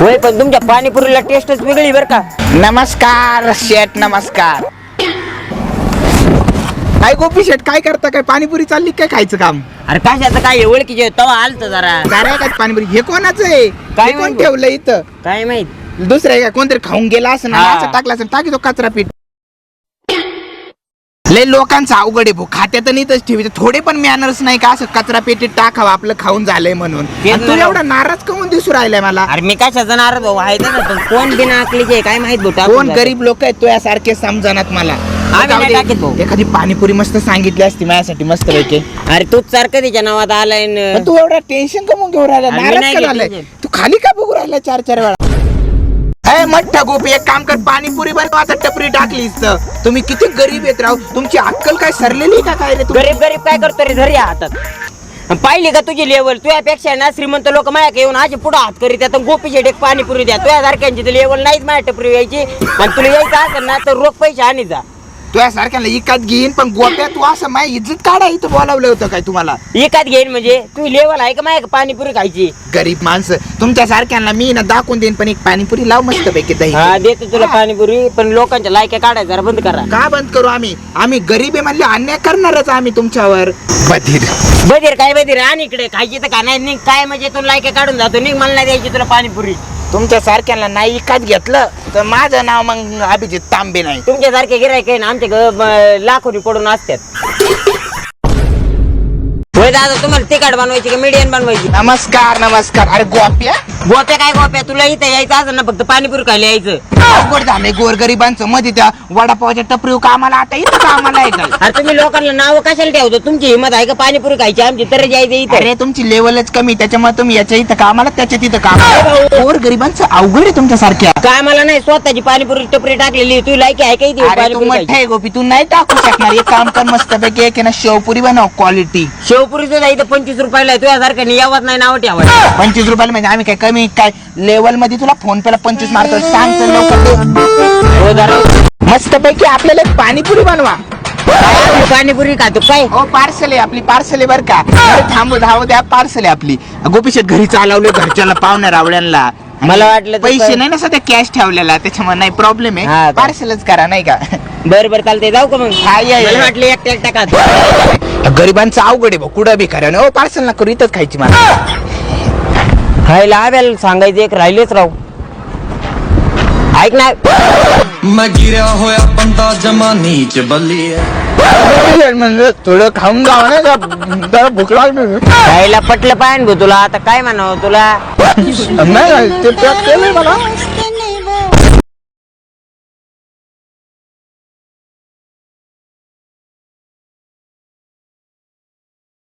होय पण तुमच्या पाणीपुरीला टेस्टच वेगळी बरं का? नमस्कार शेठ नमस्कार. काय गोपी शेठ काय करता काय पाणीपुरी चालली काय खायचं काम? अरे कशाचं काय? ओळखीचे तवा आलत जरा. काय काय पाणीपुरी? हे कोणाचं आहे? काय हे कोण माहिती? ठेवलं इथं? काय माहीत? दुसरं आहे का? कोणतरी खाऊन गेला असं हा. असं टाकला असं टाकी तो कचरा पीठ लय लोकांचं अवघड आहे भाऊ खात्यात इथंच ठेवायचं थोडे पण मॅनर्स नाही का असं कचरा पेटीत टाकावं आपलं खाऊन झालंय म्हणून तेच आणि तू ना. एवढा नाराज कमून दिसू राहिलाय मला अरे मी कशाचा नाराज भाऊ आहे ना पण कोण बिना अकलीचे आहे, काय माहीत भाऊ कोण. गरीब लोक आहेत तुझ्यासारखे समजणात मला आम्ही जाऊ नाही दे. टाकीत भाऊ. एखादी पाणीपुरी मस्त सांगितली असती माझ्यासाठी मस्त पैकी अरे तूच सारखं तिच्या नावात आलाय न. पण तू एवढा टेन्शन का मग घेऊन राहिला आम्ही नाराज नाही का घेत झालाय tension. तू खाली का बघू राहिला चार चार वेळा अरे मठ्ठा गोपी एक काम कर पाणीपुरी भर आता टपरी टाकलीस तर तुम्ही किती गरीब येत राहू तुमची अक्कल काय सरलेली का काय रे गरीब गरीब काय करतो रे घरी हातात. पाहिली का तुझी लेवल तुझ्यापेक्षा ना श्रीमंत लोक माझ्या येऊन आज पुढे हात करीत आता गोपी डेक एक पाणीपुरी द्या. तुझ्या सारख्यांची लेवल नाहीच माझ्या टपरी यायची. आणि तुला यायचं असेल ना तर रोख पैसे आणि जा. तुझ्या सारख्याला इकात घेईन पण गोप्या तू असं माझी इज्जत काढा इथं बोलावलं होतं काय तुम्हाला? एकात घेईन म्हणजे? तू लेवल आहे का माझ्या पाणीपुरी खायची? गरीब माणसं तुमच्या सारख्यांना मी ना दाखवून देईन पण एक पाणीपुरी लाव मस्त पैकी दही. हा देतो तुला पाणीपुरी पण लोकांच्या लायक्या काढायचं जरा बंद करा. का बंद करू आम्ही? आम्ही गरीब आहे म्हणले अन्याय करणारच आम्ही तुमच्यावर. बधीर. बधीर काय बधीर? आणि इकडे. खायची तर का नाही? निघ. काय म्हणजे तुला लायक्या काढून जातो? निघ मला नाही द्यायची तुला पाणीपुरी. तुमच्या सारख्यांना नाही इकात घेतलं तर माझं नाव मग अभिजित तांबे नाही. तुमच्यासारखे गिरायक आहे ना म- लाखोनी पडून असतात. होय दादा तुम्हाला तिखट बनवायची का मीडियम बनवायची? नमस्कार नमस्कार. अरे गोप्या. गोप्या काय गोप्या? तुला इथं यायचं असेल ना फक्त पाणीपुरी खायला यायचं. अवघड झालंय गोरगरिबांचं. मध्ये त्या वडापावच्या टपरी कामाला आता इथं कामाला काय अरे तुम्ही लोकांना नाव कशाला ठेवतो? तुमची हिंमत आहे का? पाणीपुरी खायची? आमची तर जायचं इथं. अरे तुमची लेवलच कमी. त्याच्यामुळे तुम्ही याच्या इथं कामाला त्याच्या तिथं कामाला गोरगरिबांचं अवघड आहे तुमच्या सारख्या काय मला नाही स्वतःची पाणीपुरी टपरी टाकलेली तू लायकी आहे का इथे? अरे तू पाणीपुरी मठ खायची? आहे गोपी. तू नाही टाकू शकणार. एक काम कर मस्त पैकी एक आहे ना शेवपुरी बनव क्वालिटी शेवपुरी सुद्धा इथं पंचवीस रुपयाला आहे. तुझ्यासारखं यावत नाही नाव ठेवायचं. पंचवीस रुपयाला म्हणजे आम्ही काय कमी काय लेवलमध्ये तुला फोन पेला पंचवीस मारतो सांग तर लवकर. मस्त पैकी आपल्याला एक पाणीपुरी बनवा. पाणीपुरी खातो काय? हो पार्सल आहे आपली पार्सल आहे बर का. थांबू धावू द्या पार्सल आहे आपली. गोपीशेत घरी चालवले घरच्याला पाहुण्या रावड्यांना मला वाटलं पैसे नाही ना सध्या कॅश ठेवलेला त्याच्यामुळे नाही प्रॉब्लेम आहे? पार्सलच करा नाही का? बरं बरं चालतंय. जाऊ का मग? मला. वाटलं एकटा एकटा खातो गरिबांचं अवघड आहे कुठं बी खरं हो पार्सल ना करू इथंच खायची मला. खायला आवेल सांगायचं एक राहिलेच राहू. भाई ना मैं गिरा होया बंदा जमा नीच बल्ली म्हणजे थोडं खाऊन जावं ना जरा- जरा भूक लागली खायला पटलं पाहिजे तुला आता काय म्हणावं तुला? नाही ते मला